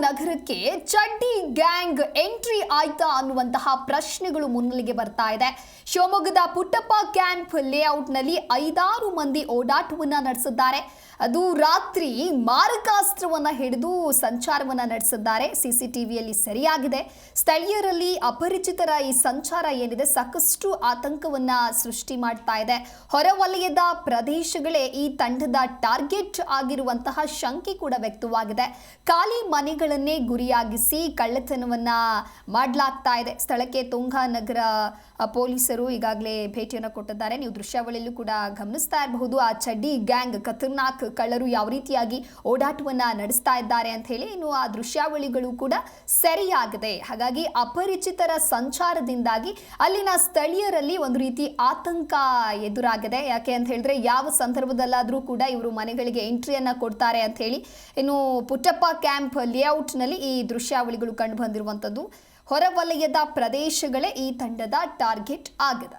ನಗರಕ್ಕೆ ಚಡ್ಡಿ gang entry ಆಯ್ತಾ ಅನ್ನುವಂತಹ ಪ್ರಶ್ನೆಗಳು ಮುನ್ನೆಲೆಗೆ ಬರ್ತಾ ಇದೆ. ಶಿವಮೊಗ್ಗದ ಪುಟ್ಟಪ್ಪ ಕ್ಯಾಂಪ್ ಲೇಔಟ್ನಲ್ಲಿ ಐದಾರು ಮಂದಿ ಓಡಾಟವನ್ನ ನಡೆಸಿದ್ದಾರೆ. ಅದು ರಾತ್ರಿ ಮಾರಕಾಸ್ತ್ರವನ್ನ ಹಿಡಿದು ಸಂಚಾರವನ್ನ ನಡೆಸಿದ್ದಾರೆ. ಸಿಸಿಟಿವಿಯಲ್ಲಿ ಸರಿಯಾಗಿದೆ. ಸ್ಥಳೀಯರಲ್ಲಿ ಅಪರಿಚಿತರ ಈ ಸಂಚಾರ ಏನಿದೆ ಸಾಕಷ್ಟು ಆತಂಕವನ್ನ ಸೃಷ್ಟಿ ಮಾಡ್ತಾ ಇದೆ. ಹೊರವಲಯದ ಪ್ರದೇಶಗಳೇ ಈ ತಂಡದ ಟಾರ್ಗೆಟ್ ಆಗಿರುವಂತಹ ಶಂಕೆ ಕೂಡ ವ್ಯಕ್ತವಾಗಿದೆ. ಖಾಲಿ ಮನೆಗಳನ್ನೇ ಗುರಿಯಾಗಿಸಿ ಕಳ್ಳತನವನ್ನ ಮಾಡಲಾಗ್ತಾ ಇದೆ. ಸ್ಥಳಕ್ಕೆ ತುಂಗಾ ನಗರ ಪೊಲೀಸರು ಈಗಾಗಲೇ ಭೇಟಿಯನ್ನು ಕೊಟ್ಟಿದ್ದಾರೆ. ನೀವು ದೃಶ್ಯಾವಳಿಯಲ್ಲೂ ಕೂಡ ಗಮನಿಸ್ತಾ ಇರಬಹುದು, ಆ ಚಡ್ಡಿ ಗ್ಯಾಂಗ್ ಖತರ್ನಾಕ್ ಕಳ್ಳರು ಯಾವ ರೀತಿಯಾಗಿ ಓಡಾಟವನ್ನ ನಡೆಸ್ತಾ ಇದ್ದಾರೆ ಅಂತ ಹೇಳಿ ಇನ್ನು ಆ ದೃಶ್ಯಾವಳಿಗಳು ಕೂಡ ಸರಿಯಾಗಿದೆ. ಹಾಗಾಗಿ ಅಪರಿಚಿತರ ಸಂಚಾರದಿಂದಾಗಿ ಅಲ್ಲಿನ ಸ್ಥಳೀಯರಲ್ಲಿ ಒಂದು ರೀತಿ ಆತಂಕ ಎದುರಾಗಿದೆ. ಯಾಕೆ ಅಂತ ಹೇಳಿದ್ರೆ ಯಾವ ಸಂದರ್ಭದಲ್ಲಾದರೂ ಕೂಡ ಇವರು ಮನೆಗಳಿಗೆ ಎಂಟ್ರಿಯನ್ನ ಕೊಡ್ತಾರೆ ಅಂತ ಹೇಳಿ ಇನ್ನು ಪುಟ್ಟಪ್ಪ ಕ್ಯಾಂಪ್ ಲೇಔಟ್ನಲ್ಲಿ ಈ ದೃಶ್ಯಾವಳಿಗಳು ಕಂಡು ಬಂದಿರುವಂಥದ್ದು ಹೊರವಲಯದ ಪ್ರದೇಶಗಳೇ ಈ ತಂಡದ ಟಾರ್ಗೆಟ್ ಆಗಿದೆ